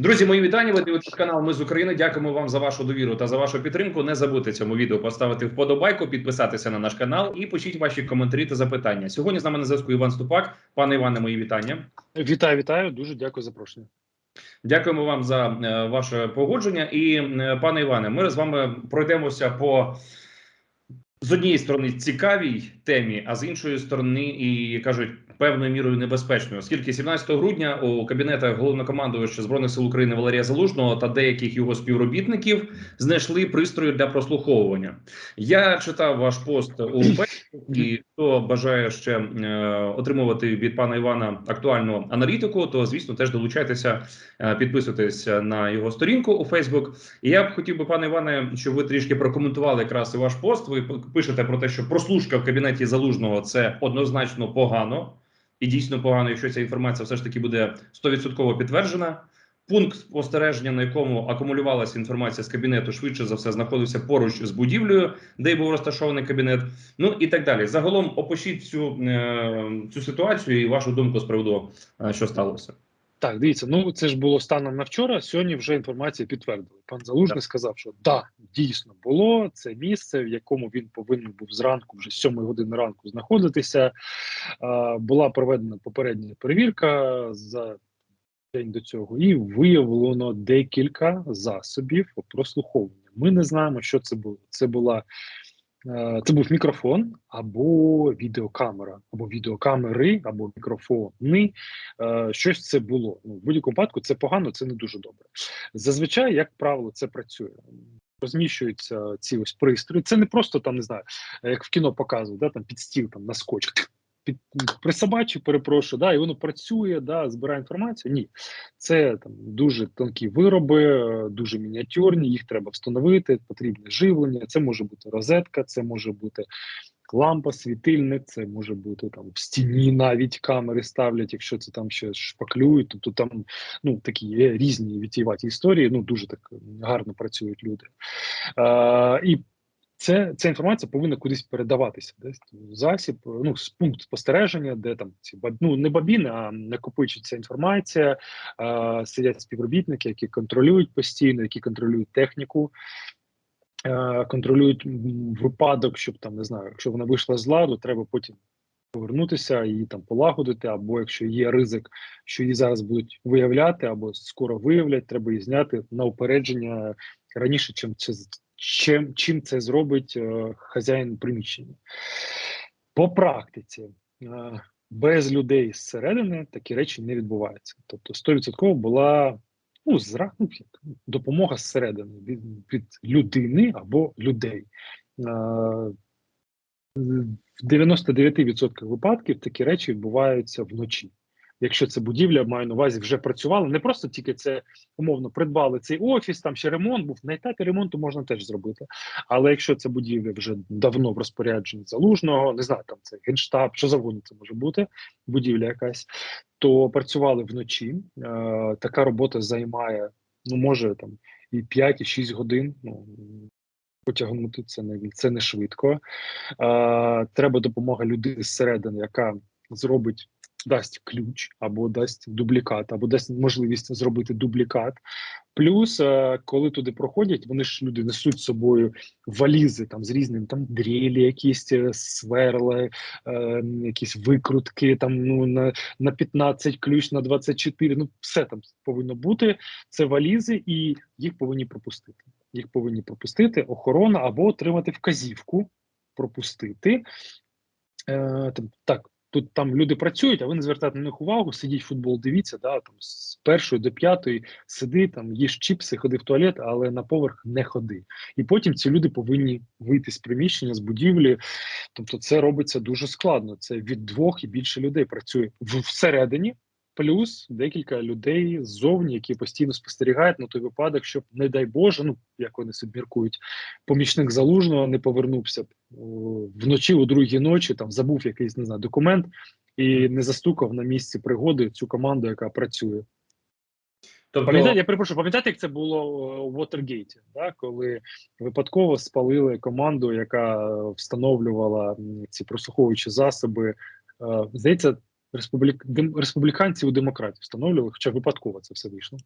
Друзі, мої вітання. Ви дивитесь канал Ми з України. Дякуємо вам за вашу довіру та за вашу підтримку. Не забудьте цьому відео поставити вподобайку, підписатися на наш канал і пишіть ваші коментарі та запитання. Сьогодні з нами на зв'язку Іван Ступак. Пане Іване, мої вітання. Вітаю, вітаю. Дуже дякую за запрошення. Дякуємо вам за е, ваше погодження. І е, пане Іване, ми з вами пройдемося по з однієї сторони цікавій темі, а з іншої сторони, і кажуть, певною мірою небезпечною, оскільки 17 грудня у кабінетах головнокомандувача збройних сил України Валерія Залужного та деяких його співробітників знайшли пристрої для прослуховування. Я читав ваш пост у і хто бажає ще е, отримувати від пана Івана актуальну аналітику, то звісно теж долучайтеся, е, підписуйтесь на його сторінку у Фейсбук. І я б хотів би, пане Іване, щоб ви трішки прокоментували якраз і ваш пост. Ви пишете про те, що прослушка в кабінеті залужного це однозначно погано, і дійсно погано, якщо ця інформація все ж таки буде 100% підтверджена. Пункт спостереження, на якому акумулювалася інформація з кабінету, швидше за все знаходився поруч з будівлею, де й був розташований кабінет. Ну і так далі. Загалом опишіть цю, е, цю ситуацію і вашу думку з приводу, е, що сталося. Так, дивіться, ну це ж було станом на вчора. Сьогодні вже інформація підтвердили. Пан Залужний Так. сказав, що да, дійсно було це місце, в якому він повинен був зранку, вже з 7 години ранку знаходитися. А, була проведена попередня перевірка за день до цього, і виявлено декілька засобів прослуховування. Ми не знаємо, що це було. Це була. Е, Це був мікрофон або відеокамера, або відеокамери, або мікрофони. Е, Щось це було. Ну, в будь-якому випадку це погано, це не дуже добре. Зазвичай, як правило, це працює. Розміщуються ці ось пристрої. Це не просто там не знаю, як в кіно показують, да, там під стіл там на. Під присобачив, перепрошую, да, і воно працює, да, збирає інформацію. Ні, це там дуже тонкі вироби, дуже мініатюрні. Їх треба встановити. Потрібне живлення. Це може бути розетка, це може бути лампа, світильник, це може бути там в стіні навіть камери ставлять, якщо це там ще шпаклюють. Тобто там ну такі є різні відтіюваті історії. Ну дуже так гарно працюють люди. Е, і це ця інформація повинна кудись передаватися. Десь засіб, ну пункт спостереження, де там ці ну, не бабіни, а накопичується інформація. Е, сидять співробітники, які контролюють постійно, які контролюють техніку. Контролюють випадок, щоб там не знаю, якщо вона вийшла з ладу, треба потім повернутися і там полагодити. Або якщо є ризик, що її зараз будуть виявляти, або скоро виявлять, треба її зняти на упередження раніше, чим це чим, чим це зробить е, хазяїн приміщення. По практиці, е, без людей зсередини такі речі не відбуваються. Тобто 100% була ну, зра, допомога зсередини від, від людини або людей. Е, в 99% випадків такі речі відбуваються вночі. Якщо це будівля, маю на увазі, вже працювала. Не просто тільки це умовно придбали цей офіс, там ще ремонт був. На етапі ремонту можна теж зробити. Але якщо це будівля вже давно в розпорядженні залужного, не знаю, там це генштаб, що завгодно це може бути, будівля якась, то працювали вночі. Е, така робота займає, ну може там і 5, і 6 годин. Ну потягнути це не це не швидко. Е, треба допомога людини зсередини, яка зробить. Дасть ключ або дасть дублікат, або дасть можливість зробити дублікат. Плюс, е, коли туди проходять, вони ж люди несуть з собою валізи там з різним там дрілі, якісь е, сверли, е, якісь викрутки, там ну на, на 15 ключ, на 24, Ну все там повинно бути. Це валізи, і їх повинні пропустити. Їх повинні пропустити охорона або отримати вказівку, пропустити. Е, там, так, тут там люди працюють, а ви не звертаєте на них увагу, сидіть футбол, дивіться, да, там з першої до п'ятої сиди, там їж чіпси, ходи в туалет, але на поверх не ходи. І потім ці люди повинні вийти з приміщення, з будівлі. Тобто, це робиться дуже складно. Це від двох і більше людей працює всередині. Плюс декілька людей ззовні, які постійно спостерігають на той випадок, щоб, не дай Боже, ну як вони собі міркують, помічник залужного не повернувся б вночі о другій ночі, там забув якийсь не знаю, документ і не застукав на місці пригоди цю команду, яка працює. Тобто, Пам'ятаєте, я перепрошую, пам'ятаєте, як це було у Вотергейті, да? коли випадково спалили команду, яка встановлювала ці прослуховуючі засоби. Е, Здається, республік... дем- республіканців у демократів встановлювали, хоча випадково це все вийшло.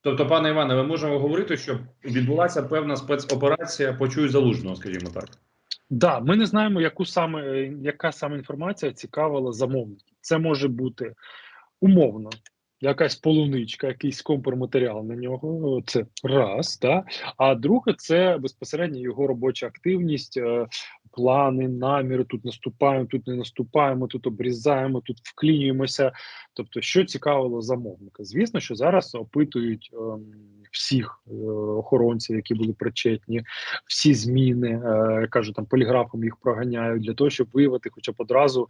Тобто, пане Іване, ми можемо говорити, що відбулася певна спецоперація почуй залужного, скажімо так. Да, ми не знаємо, яку саме яка саме інформація цікавила замовників. Це може бути умовно. Якась полуничка, якийсь компроматеріал на нього. Це раз, да. А друге, це безпосередньо його робоча активність, е, плани, наміри. Тут наступаємо, тут не наступаємо, тут обрізаємо, тут вклінюємося. Тобто, що цікавило замовника? Звісно, що зараз опитують ем, всіх е, охоронців, які були причетні, всі зміни, е, кажу, там поліграфом їх проганяють для того, щоб виявити, хоча б одразу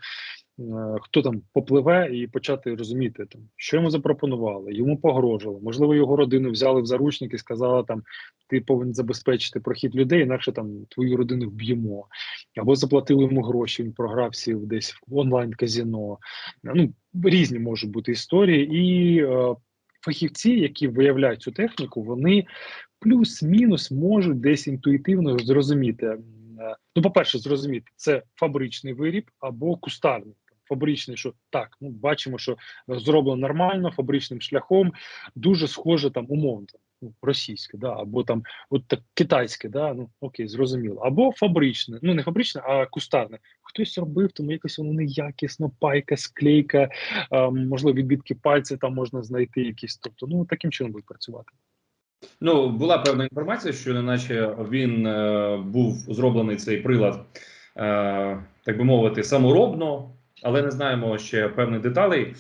хто там попливе і почати розуміти, там що йому запропонували, йому погрожували. Можливо, його родину взяли в заручники і сказали там: ти повинен забезпечити прохід людей, інакше там твою родину вб'ємо, або заплатили йому гроші. Він програв сів десь в онлайн казіно. Ну різні можуть бути історії, і е, фахівці, які виявляють цю техніку, вони плюс-мінус можуть десь інтуїтивно зрозуміти. е, Ну, по-перше, зрозуміти, це фабричний виріб або кустарний. Фабричний, що так, ну бачимо, що зроблено нормально, фабричним шляхом, дуже схоже там умовно, ну, російське, да, або там от так китайське, да, ну окей, зрозуміло, або фабричне, ну не фабричне, а кустарне. Хтось робив, тому якось воно неякісно, пайка, склейка, е, можливо, відбитки пальця там можна знайти якісь. Тобто, ну таким чином будуть працювати. Ну, була певна інформація, що неначе він е, був зроблений цей прилад, е, так би мовити, саморобно, але не знаємо ще певних деталей.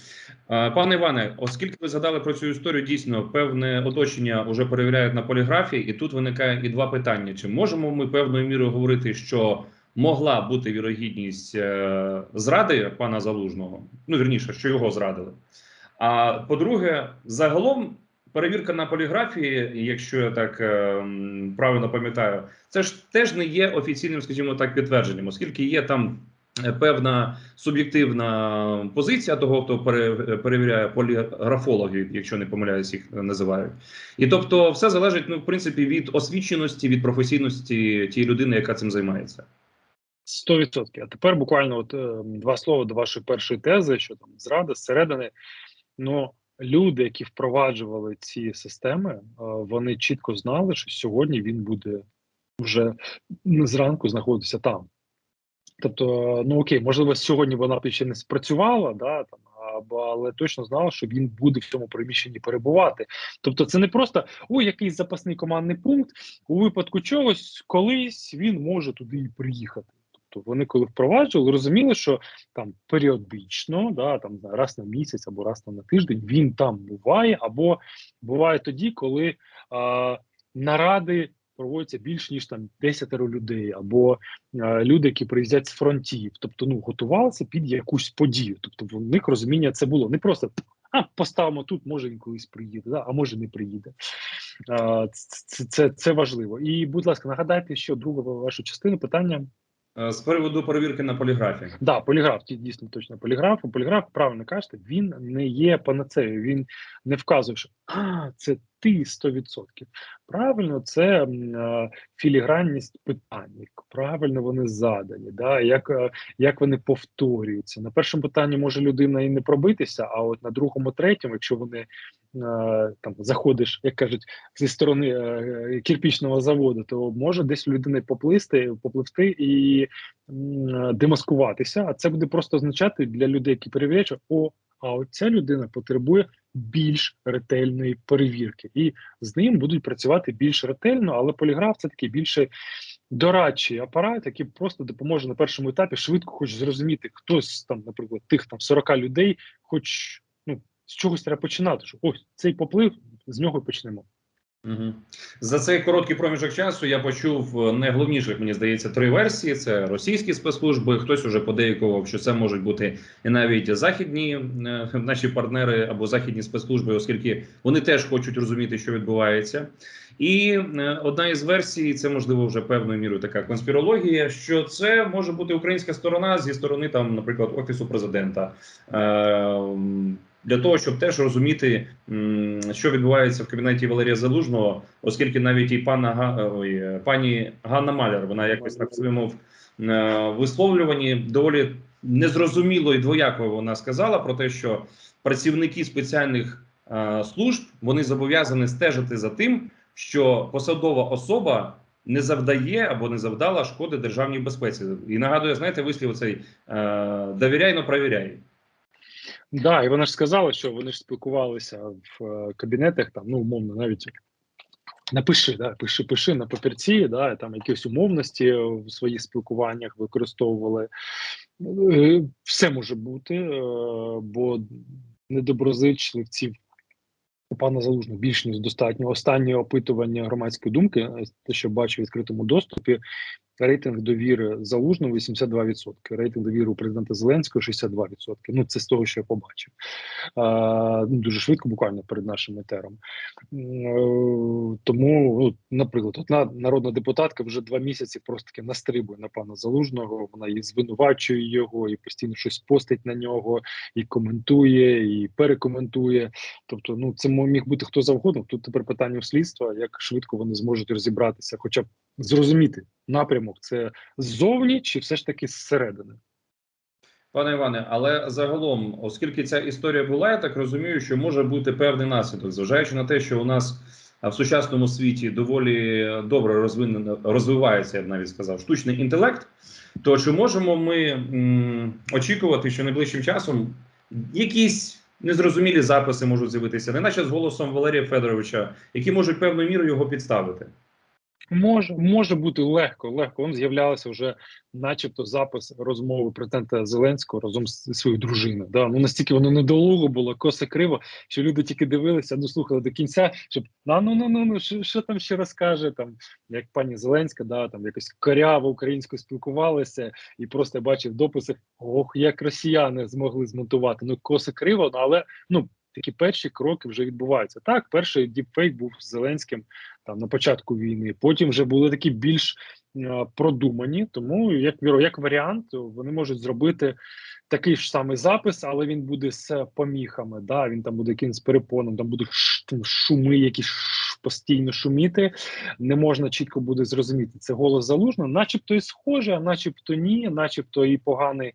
Пане Іване, оскільки ви згадали про цю історію, дійсно певне оточення вже перевіряють на поліграфії, і тут виникає і два питання: чи можемо ми певною мірою говорити, що могла бути вірогідність е, зради пана Залужного? Ну вірніше, що його зрадили. А по-друге, загалом перевірка на поліграфії, якщо я так е, правильно пам'ятаю, це ж теж не є офіційним, скажімо так, підтвердженням, оскільки є там певна суб'єктивна позиція того, хто перевіряє поліграфологи, якщо не помиляюсь, їх називають. І тобто, все залежить, ну, в принципі, від освіченості, від професійності тієї людини, яка цим займається. 100%. А тепер буквально от е, два слова до вашої першої тези, що там зрада зсередини. Ну люди, які впроваджували ці системи, е, вони чітко знали, що сьогодні він буде вже зранку знаходитися там. Тобто, ну окей, можливо, сьогодні вона б ще не спрацювала, да там або але точно знала, що він буде в цьому приміщенні перебувати. Тобто, це не просто ой, якийсь запасний командний пункт. У випадку чогось колись він може туди і приїхати. Тобто вони, коли впроваджували, розуміли, що там періодично, да, там раз на місяць або раз на тиждень він там буває, або буває тоді, коли а, наради проводяться більш ніж там десятеро людей, або е, люди, які приїздять з фронтів, тобто ну готувалися під якусь подію. Тобто в них розуміння це було не просто а поставимо тут, може він колись приїде, да, а може не приїде. Е, це, це, це важливо. І, будь ласка, нагадайте, що друга вашу частину питання. Е, З приводу перевірки на поліграфі. Да, поліграф дійсно точно поліграф. Поліграф, правильно кажете, він не є панацеєю. Він не вказує, що а це ти 100%. Правильно, це е, філігранність питань, правильно вони задані, да, як, е, як вони повторюються. На першому питанні може людина і не пробитися, а от на другому, третьому, якщо вони там заходиш, як кажуть, зі сторони е, кирпічного заводу, то може десь людина поплисти, попливти і демаскуватися. А це буде просто означати для людей, які перевіряють, що о, а от ця людина потребує більш ретельної перевірки, і з ним будуть працювати більш ретельно, але поліграф це такий більше дорадчий апарат, який просто допоможе на першому етапі швидко, хоч зрозуміти, хтось там, наприклад, тих там 40 людей, хоч з чогось треба починати. Що ось цей поплив, з нього почнемо. Угу. За цей короткий проміжок часу я почув е, найголовніших, мені здається, три версії: це російські спецслужби. Хтось уже подейкував, що це можуть бути і навіть західні е, наші партнери або західні спецслужби, оскільки вони теж хочуть розуміти, що відбувається. І е, одна із версій, це можливо вже певною мірою така конспірологія, що це може бути українська сторона зі сторони, там, наприклад, офісу президента. Е, для того, щоб теж розуміти, що відбувається в кабінеті Валерія Залужного, оскільки навіть і пана Га- ой, е, пані Ганна Маляр, вона якось так своєму е, висловлюванні доволі незрозуміло і двояко вона сказала про те, що працівники спеціальних е, служб вони зобов'язані стежити за тим, що посадова особа не завдає або не завдала шкоди державній безпеці. І нагадує, знаєте, вислів цей е, довіряй, но провіряй. Да, і вона ж сказала, що вони ж спілкувалися в е, кабінетах, там, ну, умовно, навіть напиши, да, пиши, пиши на папірці, да, там якісь умовності в своїх спілкуваннях використовували. Е, Все може бути, е, бо недоброзичливців у пана Залужного більш ніж достатньо. Останнє опитування громадської думки, те, що бачу в відкритому доступі, рейтинг довіри залужному 82%, рейтинг довіри у президента Зеленського 62%. Ну це з того, що я побачив. А, ну, дуже швидко, буквально перед нашим етером. Е, Тому, ну, наприклад, одна народна депутатка вже два місяці просто таки настрибує на пана Залужного. Вона і звинувачує його, і постійно щось постить на нього, і коментує, і перекоментує. Тобто, ну це міг бути хто завгодно. Тут тепер питання у слідства, як швидко вони зможуть розібратися, хоча б зрозуміти напрямок це ззовні чи все ж таки зсередини. Пане Іване, але загалом, оскільки ця історія була, я так розумію, що може бути певний наслідок, зважаючи на те, що у нас в сучасному світі доволі добре розвинено розвивається, я б навіть сказав, штучний інтелект. То чи можемо ми м, очікувати, що найближчим часом якісь незрозумілі записи можуть з'явитися, не наче з голосом Валерія Федоровича, які можуть певною мірою його підставити? Може, може бути легко, легко. Он з'являлося вже, начебто, запис розмови президента Зеленського разом з своєю дружиною. Да? Ну настільки воно недолуго було, косе криво, що люди тільки дивилися, ну слухали до кінця, щоб ну ну ну ну ну що, що там ще розкаже, там як пані Зеленська, да там якось коряво українською спілкувалися, і просто бачив дописи. Ох, як росіяни змогли змонтувати. Ну косе криво, ну, але ну. Такі перші кроки вже відбуваються. Так, перший діпфейк був з Зеленським там на початку війни. Потім вже були такі більш е, продумані. Тому як віро, як варіант, вони можуть зробити такий ж самий запис, але він буде з поміхами. Да, він там буде якимось перепоном, там будуть шуми, які ш, постійно шуміти. Не можна чітко буде зрозуміти. Це голос залужно, начебто і схоже, а начебто ні, начебто і поганий.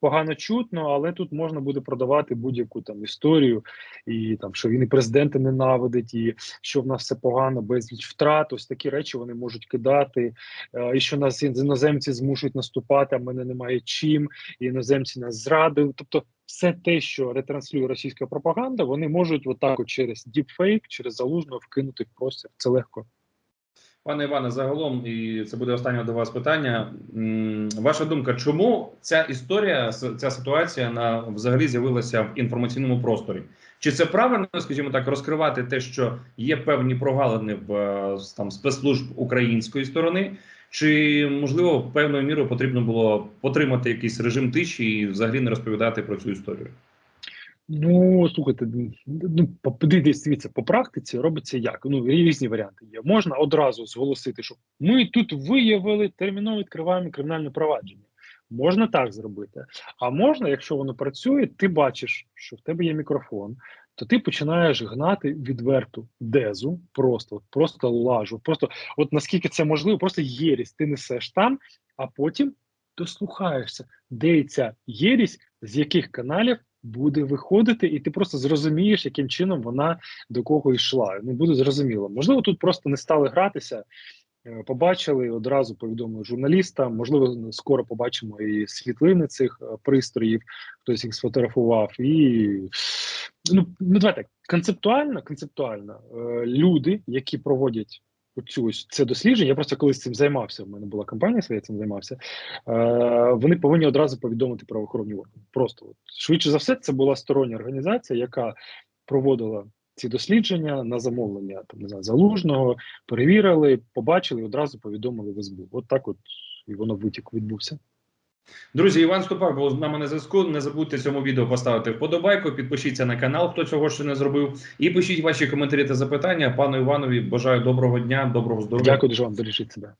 Погано чутно, але тут можна буде продавати будь-яку там історію, і там що він і президента ненавидить, і що в нас все погано, безліч втрат. Ось такі речі вони можуть кидати, е, і що нас іноземці змушують наступати, а мене немає чим, і іноземці нас зрадили. Тобто, все те, що ретранслює російська пропаганда, вони можуть отак, от через діпфейк, через залужно вкинути в простір. Це легко. Пане Іване, загалом, і це буде останнє до вас питання. Ваша думка, чому ця історія, ця ситуація на взагалі з'явилася в інформаційному просторі? Чи це правильно, скажімо так, розкривати те, що є певні прогалини в е, там спецслужб української сторони? Чи можливо певною мірою потрібно було потримати якийсь режим тиші і взагалі не розповідати про цю історію? Ну слухайте, ну по- дивіться, дивіться, по практиці робиться як? Ну різні варіанти є. Можна одразу зголосити, що ми тут виявили терміново відкриваємо кримінальне провадження. Можна так зробити. А можна, якщо воно працює, ти бачиш, що в тебе є мікрофон, то ти починаєш гнати відверту дезу, просто, просто лажу, просто от наскільки це можливо, просто єрість ти несеш там, а потім дослухаєшся, де ця єрість, з яких каналів буде виходити, і ти просто зрозумієш, яким чином вона до кого йшла. Ну буде зрозуміло. Можливо, тут просто не стали гратися. е, Побачили одразу повідомили журналістам. Можливо, скоро побачимо і світлини цих е, пристроїв, хтось їх сфотографував. І ну, ну давайте так, концептуально, концептуально е, люди, які проводять оцю ось це дослідження, я просто колись цим займався. У мене була компанія, своя цим займався. Е, вони повинні одразу повідомити правоохоронні органи. Просто от. швидше за все, це була стороння організація, яка проводила ці дослідження на замовлення там не знаю, залужного, перевірили, побачили і одразу повідомили в СБУ. От так, от і воно витік відбувся. Друзі, Іван Ступак був з нами на зв'язку. Не забудьте цьому відео поставити вподобайку, підпишіться на канал, хто цього ще не зробив, і пишіть ваші коментарі та запитання. Пану Іванові бажаю доброго дня, доброго здоров'я. Дякую дуже вам, бережіть себе.